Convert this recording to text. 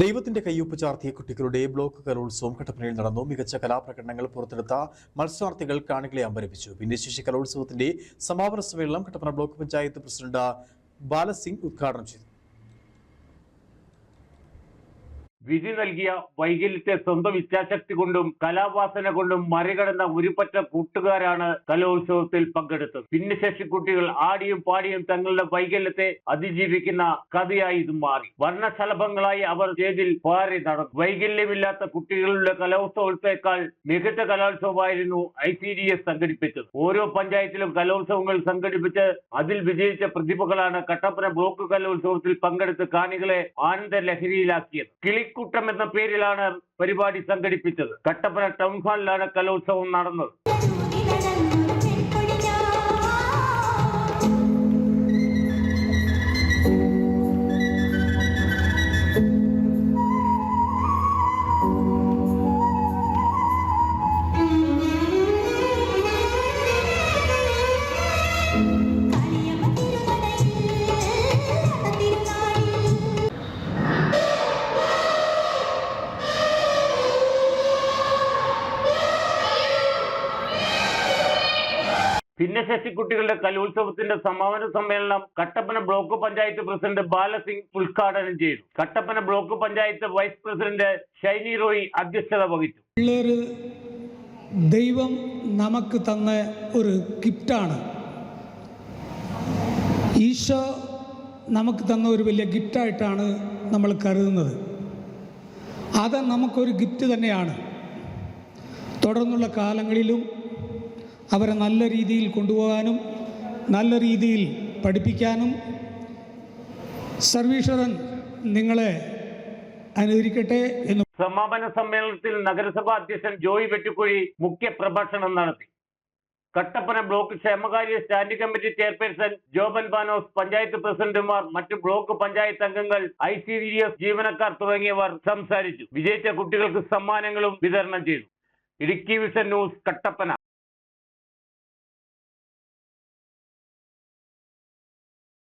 ദൈവത്തിന്റെ കയ്യൊപ്പ് ചാർത്തിയ കുട്ടികളുടെ ബ്ലോക്ക് കലോത്സവം കട്ടപ്പനയിൽ നടന്നു. മികച്ച കലാപ്രകടനങ്ങൾ പുറത്തെടുത്ത മത്സരാർത്ഥികൾ കാണികളെ അമ്പരപ്പിച്ചു. ഭിന്നശേഷി കലോത്സവത്തിന്റെ സമാപന സമ്മേളനം കട്ടപ്പന ബ്ലോക്ക് പഞ്ചായത്ത് പ്രസിഡന്റ് ബാലസിംഗ് ഉദ്ഘാടനം ചെയ്തു. വിധി നൽകിയ വൈകല്യത്തെ സ്വന്തം ഇച്ഛാശക്തി കൊണ്ടും കലാവാസന കൊണ്ടും മറികടന്ന ഒരുപറ്റ കൂട്ടുകാരാണ് കലോത്സവത്തിൽ പങ്കെടുത്തത്. ഭിന്നശേഷി കുട്ടികൾ ആടിയും പാടിയും തങ്ങളുടെ വൈകല്യത്തെ അതിജീവിക്കുന്ന കഥയായി ഇത് മാറി. വർണശലഭങ്ങളായി അവർ സ്റ്റേജിൽ പാറി നടന്നു. വൈകല്യമില്ലാത്ത കുട്ടികളുടെ കലോത്സവത്തേക്കാൾ മികച്ച കലോത്സവമായിരുന്നു ഐ സി ഡി എസ് സംഘടിപ്പിച്ചത്. ഓരോ പഞ്ചായത്തിലും കലോത്സവങ്ങൾ സംഘടിപ്പിച്ച് അതിൽ വിജയിച്ച പ്രതിഭകളാണ് കട്ടപ്പന ബ്ലോക്ക് കലോത്സവത്തിൽ പങ്കെടുത്ത് കാണികളെ ആനന്ദ ലഹരിയിലാക്കിയത് കിളിക്കൂട്ടം എന്ന പേരിലാണ് പരിപാടി സംഘടിപ്പിച്ചത്. കട്ടപ്പന ടൗൺ ഹാളിലാണ് കലോത്സവം നടന്നത്. ഭിന്നശേഷി കുട്ടികളുടെ കലോത്സവത്തിന്റെ സമാപന സമ്മേളനം കട്ടപ്പന ബ്ലോക്ക് പഞ്ചായത്ത് പ്രസിഡന്റ് ബാലസിംഗ് ഉദ്ഘാടനം ചെയ്തു. Kattappana block panchayat vice president Shiny Roy അധ്യക്ഷത വഹിച്ചു. ദൈവം നമുക്ക് തന്ന ഒരു ഗിഫ്റ്റാണ്. ഈശോ നമുക്ക് തന്ന ഒരു വലിയ ഗിഫ്റ്റായിട്ടാണ് നമ്മൾ കരുതുന്നത്. അത് നമുക്കൊരു ഗിഫ്റ്റ് തന്നെയാണ്. തുടർന്നുള്ള കാലങ്ങളിലും അവരെ നല്ല രീതിയിൽ കൊണ്ടുപോകാനും നല്ല രീതിയിൽ പഠിപ്പിക്കാനും സർവീശ്വരൻ നിങ്ങളെ അനുകരിക്കട്ടെ എന്ന് സമാപന സമ്മേളനത്തിൽ നഗരസഭാ അധ്യക്ഷൻ ജോയി വെട്ടിക്കുഴി മുഖ്യ പ്രഭാഷണം നടത്തി. കട്ടപ്പന ബ്ലോക്ക് ക്ഷേമകാര്യ standing committee chairperson Joban ബാനോസ് panchayat പ്രസിഡന്റുമാർ മറ്റ് ബ്ലോക്ക് പഞ്ചായത്ത് അംഗങ്ങൾ ഐ സി ഡി എസ് ജീവനക്കാർ തുടങ്ങിയവർ സംസാരിച്ചു. വിജയിച്ച കുട്ടികൾക്ക് സമ്മാനങ്ങളും വിതരണം ചെയ്തു. Idukki vision news Kattappana.